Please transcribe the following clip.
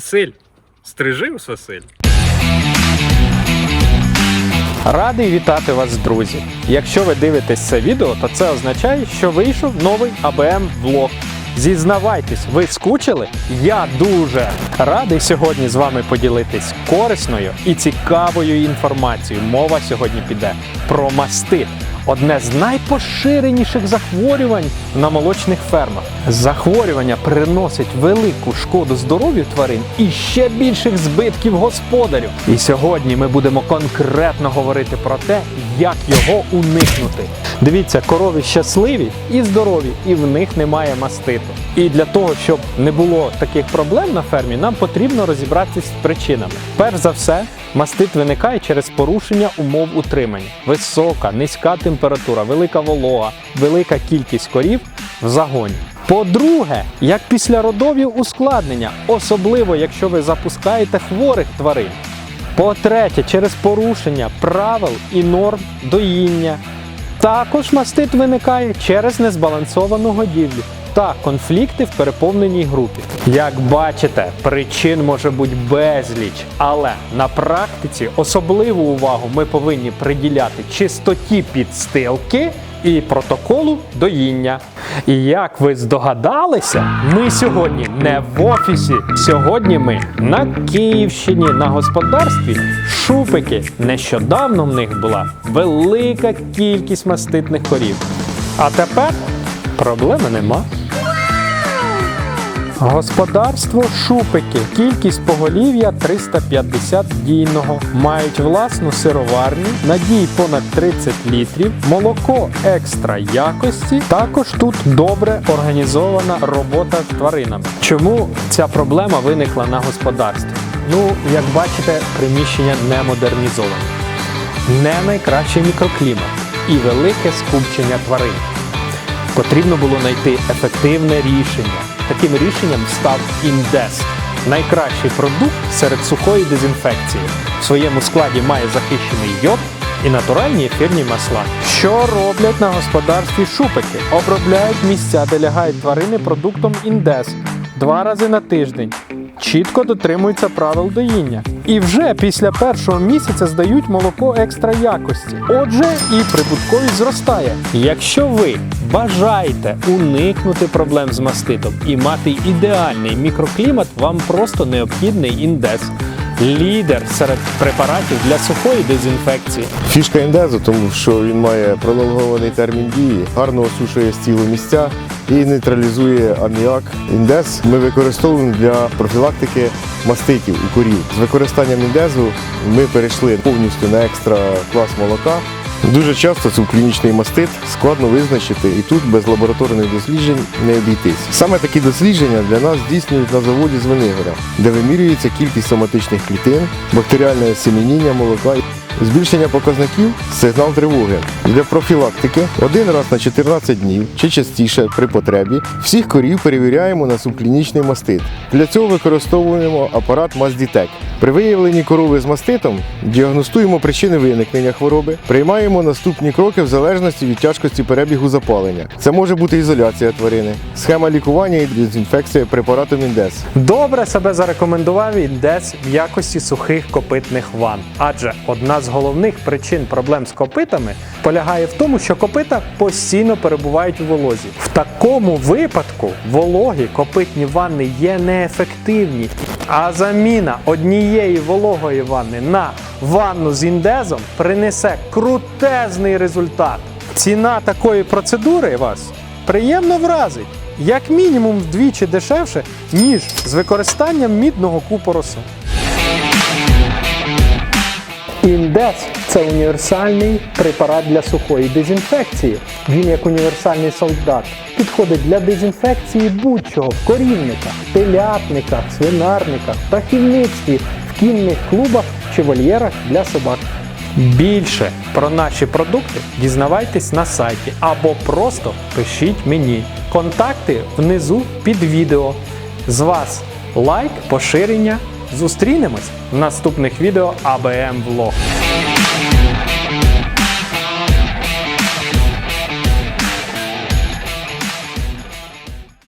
Василь, стрижив Василь. Радий вітати вас, друзі! Якщо ви дивитесь це відео, то це означає, що вийшов новий ABM влог. Зізнавайтесь, ви скучили? Я дуже радий сьогодні з вами поділитись корисною і цікавою інформацією. Мова сьогодні піде про мастит. Одне з найпоширеніших захворювань на молочних фермах. Захворювання приносить велику шкоду здоров'ю тварин і ще більших збитків господарю. І сьогодні ми будемо конкретно говорити про те, як його уникнути. Дивіться, корови щасливі і здорові, і в них немає маститу. І для того, щоб не було таких проблем на фермі, нам потрібно розібратися з причинами. Перш за все, мастит виникає через порушення умов утримання. Висока, низька температура, велика волога, велика кількість корів в загоні. По-друге, як післяродові ускладнення, особливо якщо ви запускаєте хворих тварин. По-третє, через порушення правил і норм доїння. Також мастит виникає через незбалансовану годівлю та конфлікти в переповненій групі. Як бачите, причин може бути безліч, але на практиці особливу увагу ми повинні приділяти чистоті підстилки і протоколу доїння. І як ви здогадалися, ми сьогодні не в офісі. Сьогодні ми на Київщині на господарстві шупики. Нещодавно в них була велика кількість маститних корів. А тепер проблеми нема. Господарство Шупики. Кількість поголів'я 350 дійного. Мають власну сироварню, надій понад 30 літрів, молоко екстра якості. Також тут добре організована робота з тваринами. Чому ця проблема виникла на господарстві? Ну, як бачите, приміщення не модернізоване, не найкращий мікроклімат і велике скупчення тварин. Потрібно було знайти ефективне рішення. Таким рішенням став індес. Найкращий продукт серед сухої дезінфекції. В своєму складі має захищений йод і натуральні ефірні масла. Що роблять на господарстві шупики? Обробляють місця, де лягають тварини продуктом індес два рази на тиждень. Чітко дотримуються правил доїння. І вже після першого місяця здають молоко екстра якості. Отже, і прибутковість зростає. Якщо ви бажаєте уникнути проблем з маститом і мати ідеальний мікроклімат, вам просто необхідний індес. Лідер серед препаратів для сухої дезінфекції. Фішка індезу, тому що він має пролонгований термін дії, гарно осушує стіло місця і нейтралізує аміак. Індез ми використовуємо для профілактики маститів у корів. З використанням індезу ми перейшли повністю на екстра клас молока. Дуже часто субклінічний мастит складно визначити, і тут без лабораторних досліджень не обійтись. Саме такі дослідження для нас здійснюють на заводі з Венигора, де вимірюється кількість соматичних клітин, бактеріальне осемініння молока. Збільшення показників сигнал тривоги. Для профілактики один раз на 14 днів чи частіше при потребі всіх корів перевіряємо на субклінічний мастит. Для цього використовуємо апарат Маздітек. При виявленні корови з маститом діагностуємо причини виникнення хвороби, приймаємо наступні кроки в залежності від тяжкості перебігу запалення. Це може бути ізоляція тварини, схема лікування і дезінфекція препаратом індес. Добре себе зарекомендував індес в якості сухих копитних ванн. Адже одна з головних причин проблем з копитами полягає в тому, що копита постійно перебувають у волозі. В такому випадку вологі копитні ванни є неефективні. А заміна однієї вологої ванни на ванну з індезом принесе крутезний результат. Ціна такої процедури вас приємно вразить, як мінімум вдвічі дешевше, ніж з використанням мідного купоросу. Індес це універсальний препарат для сухої дезінфекції. Він як універсальний солдат підходить для дезінфекції будь-чого в корівниках, телятниках, свинарниках, птахівництві, в кінних клубах чи вольєрах для собак. Більше про наші продукти дізнавайтесь на сайті або просто пишіть мені. Контакти внизу під відео. З вас лайк, поширення. Зустрінемось в наступних відео АБМ Влог.